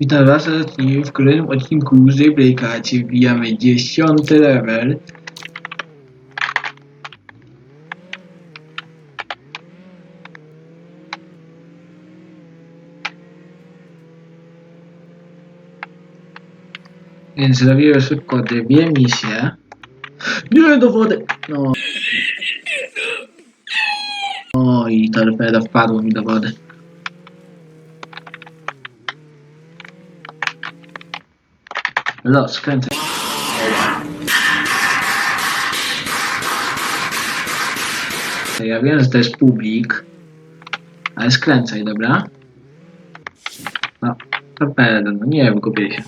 Witam was serdecznie w kolejnym odcinku z. Cię wbijamy 10 level. Więc zrobiłem szybko dwie misje. Nie do wody! No. O i torpeda wpadło mi do wody. Los, kręcę. Ja wiem, że to jest publik, ale skręcaj, dobra? No, torpeda, no nie wiem, kupię się.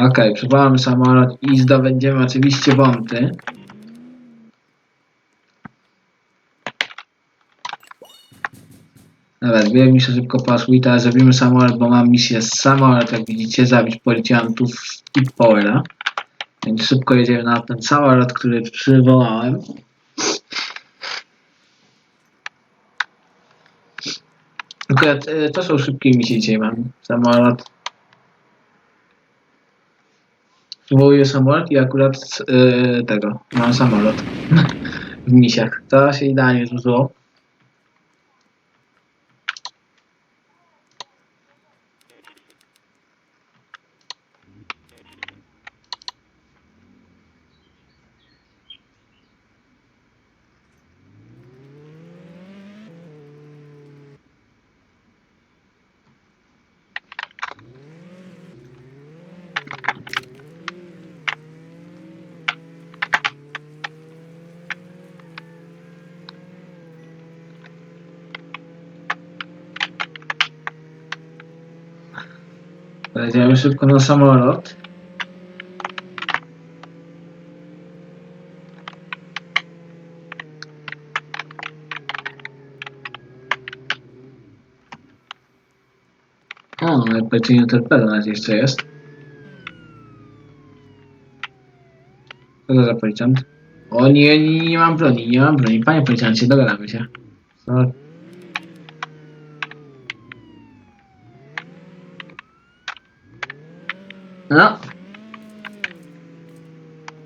Okej, przywołamy samolot i zdobędziemy oczywiście wąty. Dobra, dwie misje szybko poszły i teraz zrobimy samolot, bo mam misję z samolot, jak widzicie, zabić policjantów i Powera. Więc szybko jedziemy na ten samolot, który przywołałem. Akurat e, to są szybkie misje dzisiaj mam. Samolot. Przywołuję samolot i akurat e, tego, mam samolot w misiach. To się idealnie złożyło. Jedziemy szybko na samolot. O, no jak pecenie torpeda nawet jeszcze jest. Co to za policjant? O nie, nie, nie mam broni, nie mam broni. Panie policjancie, dogadamy się. No. No.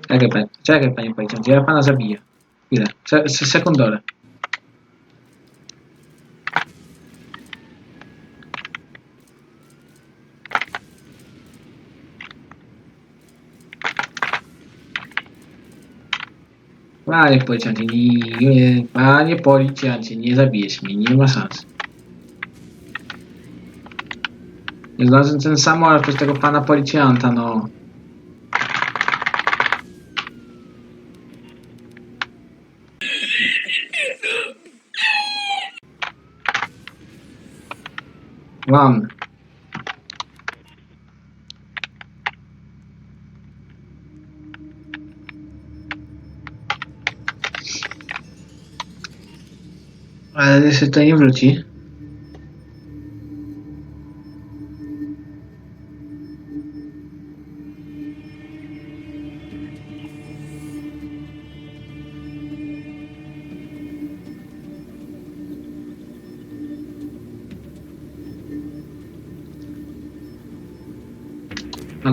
Czekaj, panie, czekaj, panie policjancie, ja pana zabiję. Ile? Se, se, sekundorę. Panie policjancie, nie, panie policjancie, nie zabijesz mnie, nie ma szans. Znalazłem ten samolot przez tego pana policjanta, no. Mam. Ale jeszcze to nie wróci.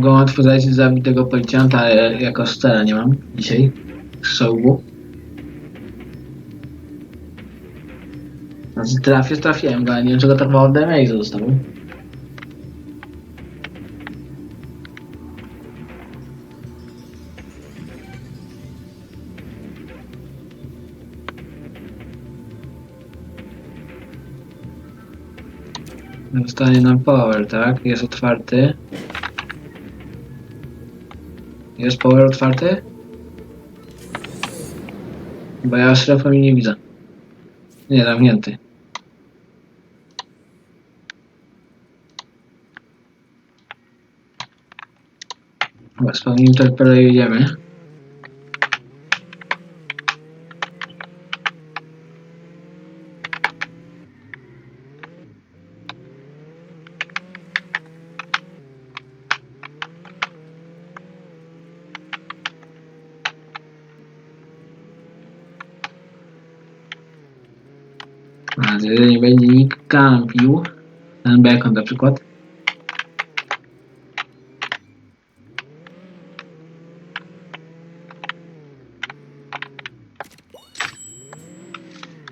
Mogą łatwo zajść zabić tego policjanta, ale jako scena nie mam dzisiaj. Strzału. Znaczy trafię, trafiłem go, ale nie wiem czego tak mało damage zostało. Zostanie nam power, tak? Jest otwarty. Jest power otwarty? Bo ja strefą i nie widzę. Nie, zamknięty. Chyba z pełnym torpedo jedziemy. A że nie będzie nikt kampił. Ten bekon na przykład.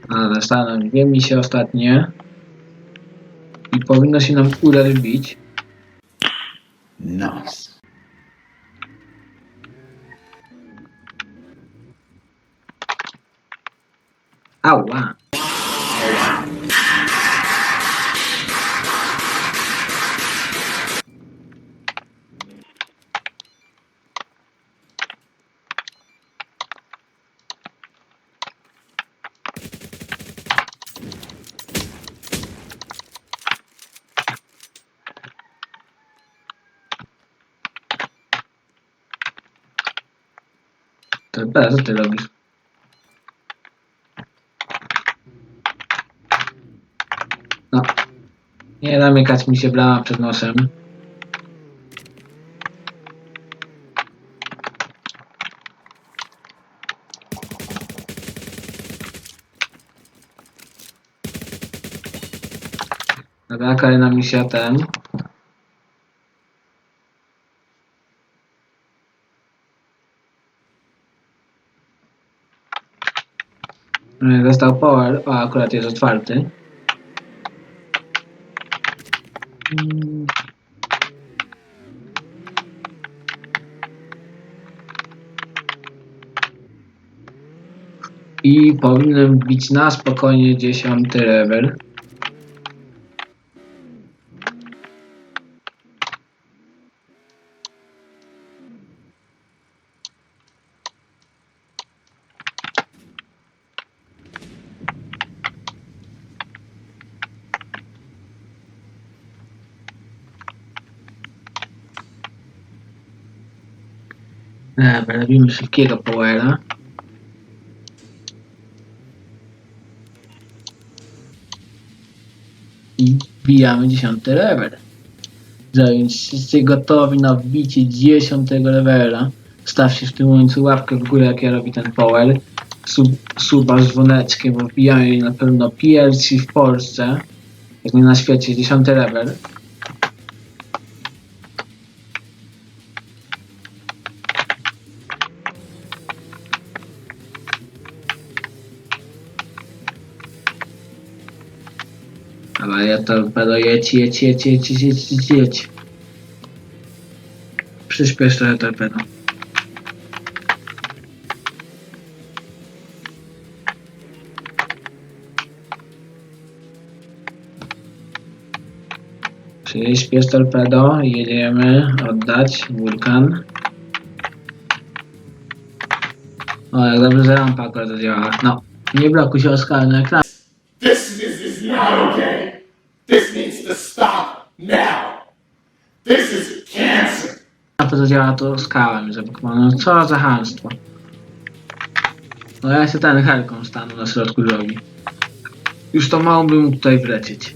A zostaną dwie misje ostatnie. I powinno się nam udać bić. Nice. Ała! Teraz co ty robisz? No. Nie zamykać mi się brama przed nosem. Dobra, kolejna misja ten. Został power, o akurat jest otwarty. I powinienem bić na spokojnie dziesiąty level. Dobra, robimy szybkiego powera. I wbijamy 10 level. Zawięc jesteście gotowi na wbicie 10 levela. Stawcie w tym momencie łapkę w górę, jak ja robię ten power. Sub, suba z dzwoneczkiem, bo wbijają na pewno pierwsi w Polsce. Jak nie na świecie, 10 level. Ja torpedo jedź, jedź, jedź, jedź, jedź, jedź, jedź, jedź. Przyspiesz trochę torpedo. Przyspiesz torpedo, jedziemy oddać wulkan. O, jak dobrze, że rampa akurat zadziałała. No, nie blokuj się Oskar na ekran. Zadziała to skałem zablokowane. No co za hamstwo. No ja się ten helką stanął na środku drogi. Już to mało bym mógł tutaj wlecieć.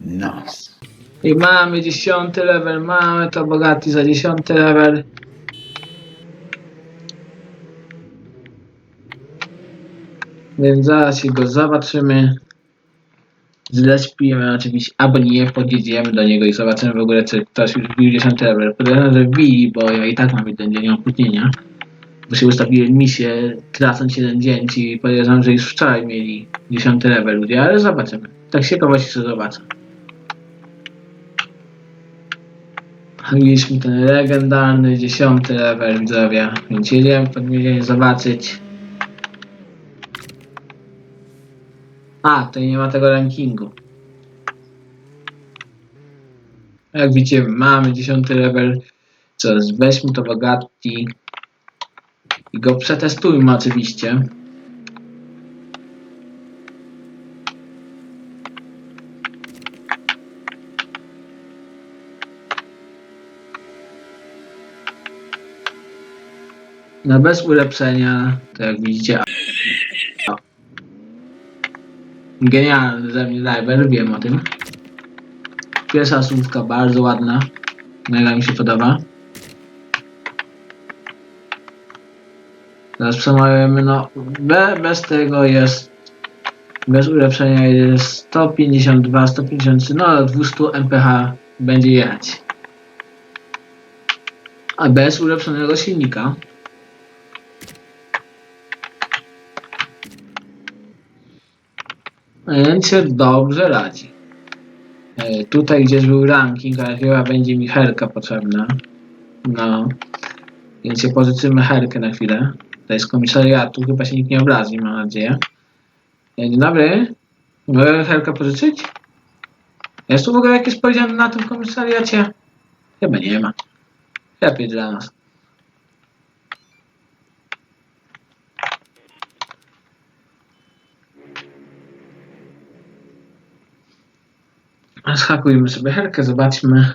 Nice. I mamy dziesiąty level, mamy to bogaty za dziesiąty level. Więc zaraz się go zobaczymy. Zlespimy oczywiście, albo podjedziemy do niego i zobaczymy w ogóle, czy ktoś już wbił 10 level. Podejrzewam, że wbili, bo ja i tak mam jeden dzień opóźnienia. Bo się ustawiłem misję, tracąc jeden dzień i podejrzewam, że już wczoraj mieli 10 level ludzie, ale zobaczymy. Tak się kogoś jeszcze zobaczę. Mieliśmy ten legendarny 10 level widzowie, więc jedziemy podmienienie zobaczyć. A, tutaj nie ma tego rankingu. Jak widzicie, mamy 10 level. Co, weźmy to Bogatti i go przetestujmy oczywiście. No bez ulepszenia, to jak widzicie. o. Genialny ze mnie driver, wiem o tym. Pierwsza słówka bardzo ładna. Mega mi się podoba. Teraz przemawiamy, no be, bez tego jest, bez ulepszenia jest 152, 153, no do 200 mph będzie jechać. A bez ulepszonego silnika Się dobrze radzi. E, Tutaj gdzieś był ranking, ale chyba będzie mi herka potrzebna. No. Więc się pożyczymy herkę na chwilę. To jest komisariatu, chyba się nikt nie obrazi, mam nadzieję. E, Dzień dobry. Mogę herkę pożyczyć? Jest tu w ogóle jakieś powiedziane na tym komisariacie? Chyba nie ma. Lepiej dla nas. Schakujmy sobie herkę, zobaczmy.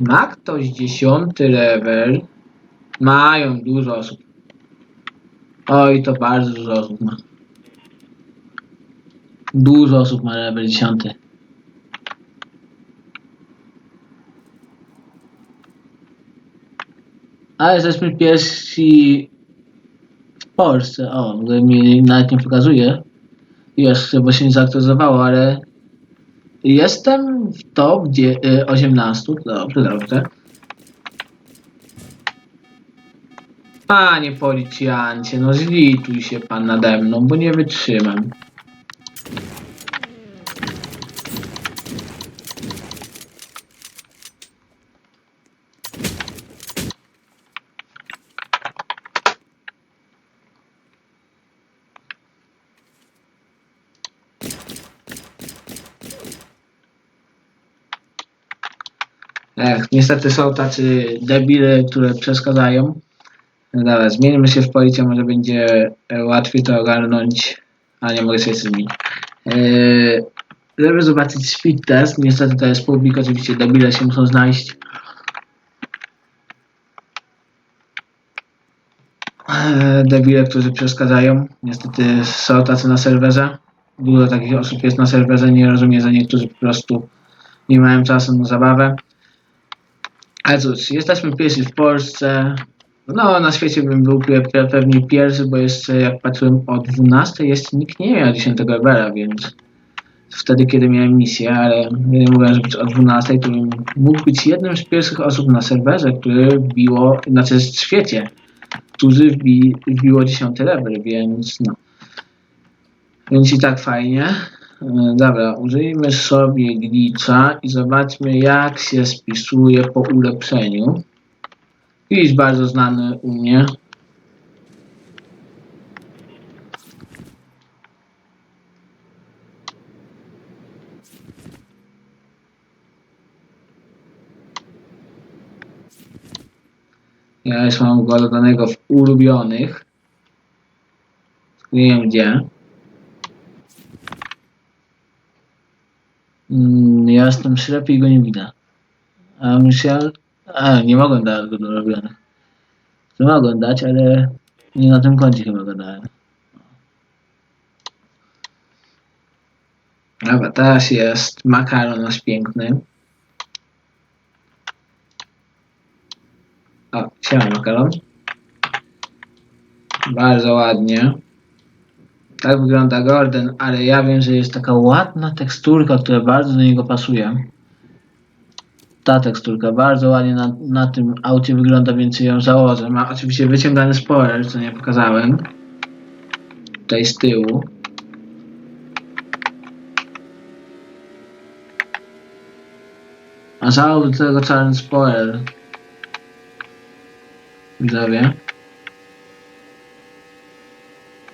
Ma ktoś dziesiąty level? Mają dużo osób. Oj, to bardzo dużo osób ma. Dużo osób ma level dziesiąty. Ale jesteśmy pierwsi Polsce. O, mi nawet nie pokazuje. Jeszcze, bo się nie zaktualizowało, ale jestem w top dzie- y, 18. Dobrze, dobrze. Panie policjancie, no zlituj się pan nade mną, bo nie wytrzymam. Niestety są tacy debile, które przeszkadzają. No Dobra, zmienimy się w policję, może będzie e, łatwiej to ogarnąć, a nie mogę sobie zmienić. Eee, żeby zobaczyć speed test, niestety to jest publik, oczywiście debile się muszą znaleźć. Eee, debile, którzy przeszkadzają. Niestety są tacy na serwerze. Dużo takich osób jest na serwerze, nie rozumiem, że niektórzy po prostu nie mają czasu na zabawę. Ale cóż, jesteśmy pierwsi w Polsce. No, na świecie bym był pe pe pewnie pierwszy, bo jeszcze jak patrzyłem o 12, jeszcze nikt nie miał 10 levela, więc wtedy, kiedy miałem misję, ale nie mówiłem, że o 12, to bym mógł być jednym z pierwszych osób na serwerze, który wbiło, znaczy w świecie, którzy wbi, wbiło 10 level, więc no. Więc i tak fajnie. E, Dobra, użyjmy sobie glitcha i zobaczmy jak się spisuje po ulepszeniu. Glitch bardzo znany u mnie. Ja już mam go w ulubionych. Nie wiem gdzie. Mm, Ja jestem ślepy i go nie widzę. A myślałem... A, nie mogłem dać go do ulubionych. To mogłem dać, ale nie na tym koncie chyba go dałem. Dobra, teraz jest makaron nasz piękny. O, siema makaron. Bardzo ładnie. Tak wygląda Gordon, ale ja wiem, że jest taka ładna teksturka, która bardzo do niego pasuje. Ta teksturka bardzo ładnie na, na tym aucie wygląda, więc ją założę. Ma oczywiście wyciągany spoiler, co nie pokazałem. Tutaj z tyłu. A założę do tego czarny spoiler. Widzowie.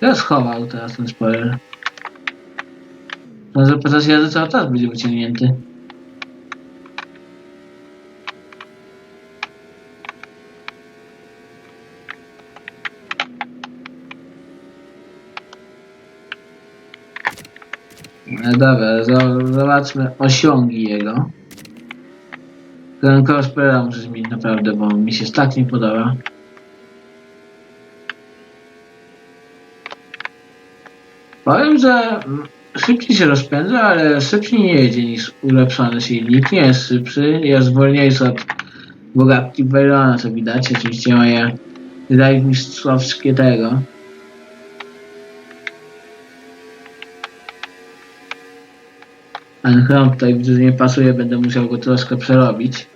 Ja schował teraz ten spoiler. No, podczas jazdy cały czas będzie wyciągnięty. No dobra, zo- zobaczmy osiągi jego. Ten Crossplaya muszę zmienić naprawdę, bo mi się tak nie podoba. Powiem, że mm, szybciej się rozpędza, ale szybciej nie jedzie niż ulepszony silnik. Nie jest szybszy, jest wolniejszy od Bogatki Bayrona, co widać. Oczywiście moje live mistrzowskie tego. Ten chrom tutaj nie pasuje, będę musiał go troszkę przerobić.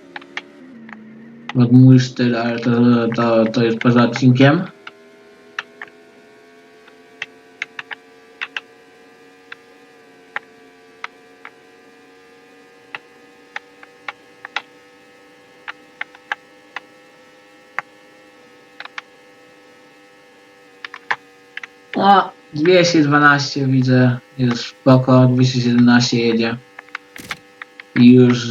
Pod mój styl, ale to, to, to jest poza odcinkiem. O, 212 widzę, jest spoko, 217 jedzie. I już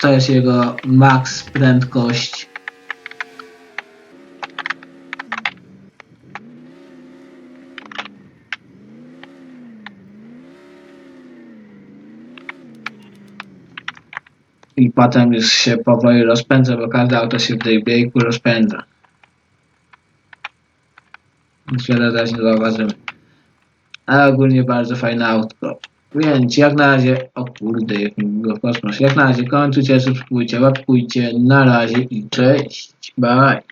to jest jego max prędkość. I potem już się powoli rozpędza, bo każde auto się w tej biegu rozpędza. Wiele też nie zauważymy. Ale ogólnie bardzo fajne autko. Więc jak na razie, o kurde, jak go kosmos. Jak na razie kończycie, subskrybujcie, łapkujcie, na razie i cześć, bye.